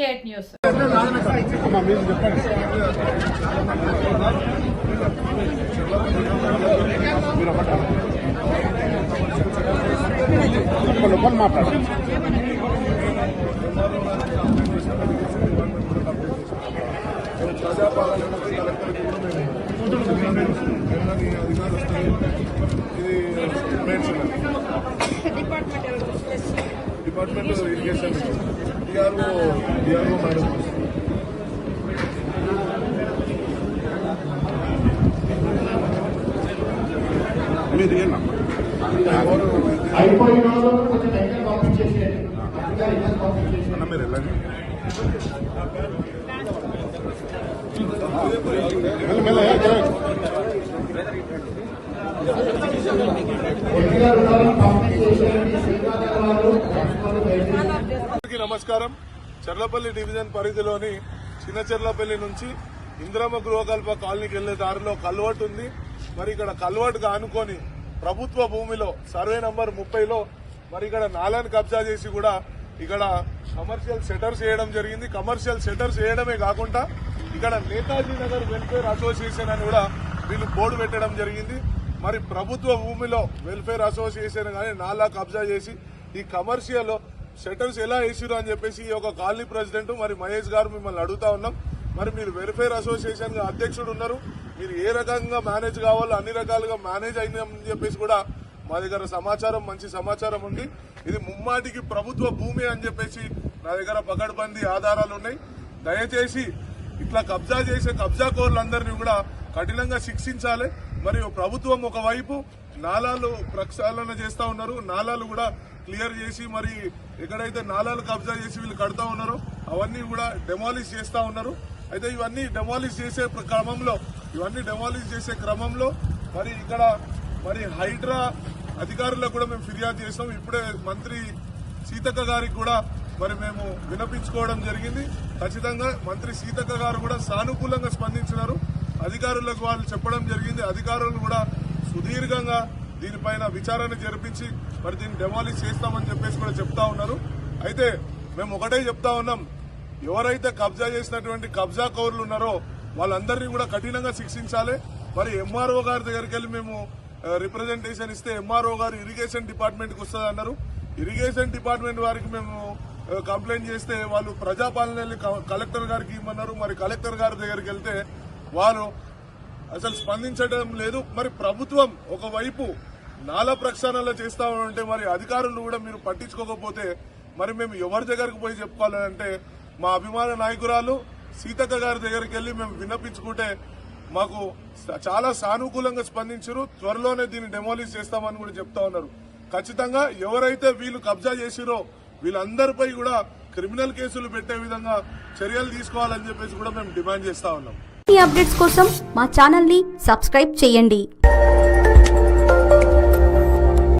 Fake news. అధికారులు ఇది department irrigation DRO DRO madam మీరు ఏనా అయిపోయిన కొంచెం దగ్గర పంపించేసేయండి అన్న మీరు వెళ్ళండి పంపించేసేయండి శ్రీకాంత్ వాళ్ళు లక్ష్మణ్ దయచేసి అందరికీ నమస్కారం. చర్లపల్లి డివిజన్ పరిధిలోని చిన్న చర్లపల్లి నుంచి ఇంద్రమ్మ గృహకల్ప కాలనీకి వెళ్ళే దారిలో కల్వర్ట్ ఉంది. మరి ఇక్కడ కల్వర్ట్ ఆనుకొని ప్రభుత్వ భూమిలో సర్వే నంబర్ ముప్పైలో మరి ఇక్కడ నాలాన్ని కబ్జా చేసి కూడా ఇక్కడ కమర్షియల్ సెటర్స్ వేయడం జరిగింది. కమర్షియల్ సెటర్స్ వేయడమే కాకుండా ఇక్కడ నేతాజీ నగర్ వెల్ఫేర్ అసోసియేషన్ అని కూడా వీళ్ళు బోర్డు పెట్టడం జరిగింది. మరి ప్రభుత్వ భూమిలో వెల్ఫేర్ అసోసియేషన్ కానీ నాలా కబ్జా చేసి ఈ కమర్షియల్ షటర్స్ ఎలా వేసిరు అని చెప్పేసి ఈ యొక్క కాలనీ ప్రెసిడెంట్ మరి మహేష్ గారు మిమ్మల్ని అడుగుతా ఉన్నాం. మరి మీరు వెల్ఫేర్ అసోసియేషన్ అధ్యక్షుడు ఉన్నారు. మీరు ఏ రకంగా మేనేజ్ కావాలో అన్ని రకాలుగా మేనేజ్ అయిందని చెప్పేసి కూడా మా దగ్గర సమాచారం మంచి సమాచారం ఉంది. ఇది ముమ్మాటికి ప్రభుత్వ భూమి అని చెప్పేసి నా దగ్గర పకడ్బందీ ఆధారాలు ఉన్నాయి. దయచేసి ఇట్లా కబ్జా చేసే కబ్జా కోర్లందరినీ కూడా కఠినంగా శిక్షించాలి. మరియు ప్రభుత్వం ఒకవైపు నాలాలు ప్రక్షాళన చేస్తూ ఉన్నారు. నాలాలు కూడా క్లియర్ చేసి మరి ఎక్కడైతే నాలాలు కబ్జా చేసి వీళ్ళు కడతా ఉన్నారో అవన్నీ కూడా డెమాలిష్ చేస్తా ఉన్నారు. అయితే ఇవన్నీ డెమాలిష్ చేసే క్రమంలో ఇవన్నీ డెమాలిష్ చేసే క్రమంలో మరి ఇక్కడ మరి హైడ్రా అధికారులకు కూడా మేము ఫిర్యాదు చేస్తాం. ఇప్పుడే మంత్రి సీతక్క గారికి కూడా మరి మేము వినపించుకోవడం జరిగింది. ఖచ్చితంగా మంత్రి సీతక్క గారు కూడా సానుకూలంగా స్పందించినారు. అధికారులకు వాళ్ళు చెప్పడం జరిగింది. అధికారులు కూడా సుదీర్ఘంగా దీనిపైన విచారణ జరిపించి మరి దీన్ని డెమాలిష్ చేస్తామని చెప్పేసి కూడా చెప్తా ఉన్నారు. అయితే మేము ఒకటే చెప్తా ఉన్నాం. ఎవరైతే కబ్జా చేసినటువంటి కబ్జా కౌరులు ఉన్నారో వాళ్ళందరినీ కూడా కఠినంగా శిక్షించాలి. మరి ఎంఆర్ఓ గారి దగ్గరికి వెళ్ళి మేము రిప్రజెంటేషన్ ఇస్తే ఎంఆర్ఓ గారు ఇరిగేషన్ డిపార్ట్మెంట్కి వస్తుందన్నారు వస్తుంది అన్నారు. ఇరిగేషన్ డిపార్ట్మెంట్ వారికి మేము కంప్లైంట్ చేస్తే వాళ్ళు ప్రజాపాలన వెళ్ళి క- కలెక్టర్ గారికి ఇమ్మన్నారు. మరి కలెక్టర్ గారి దగ్గరికి వెళ్తే వారు అసలు స్పందించడం లేదు. మరి ప్రభుత్వం ఒకవైపు నాలా ప్రక్షాళనలు చేస్తా ఉంటే మరి అధికారులు కూడా మీరు పట్టించుకోకపోతే మరి మేము ఎవరి దగ్గరకు పోయి చెప్పుకోవాలంటే మా అభిమాన నాయకురాలు సీతక్క గారి దగ్గరికి వెళ్ళి మేము విన్నపించుకుంటే మాకు చాలా సానుకూలంగా స్పందించారు. త్వరలోనే దీన్ని డెమోలిష్ చేస్తామని కూడా చెప్తా ఉన్నారు. ఖచ్చితంగా ఎవరైతే వీళ్ళు కబ్జా చేసిరో వీళ్ళందరిపై కూడా క్రిమినల్ కేసులు పెట్టే విధంగా చర్యలు తీసుకోవాలని చెప్పేసి కూడా మేము డిమాండ్ చేస్తా ఉన్నాం. ఈ అప్డేట్స్ కోసం మా ఛానల్ని సబ్స్క్రైబ్ చేయండి.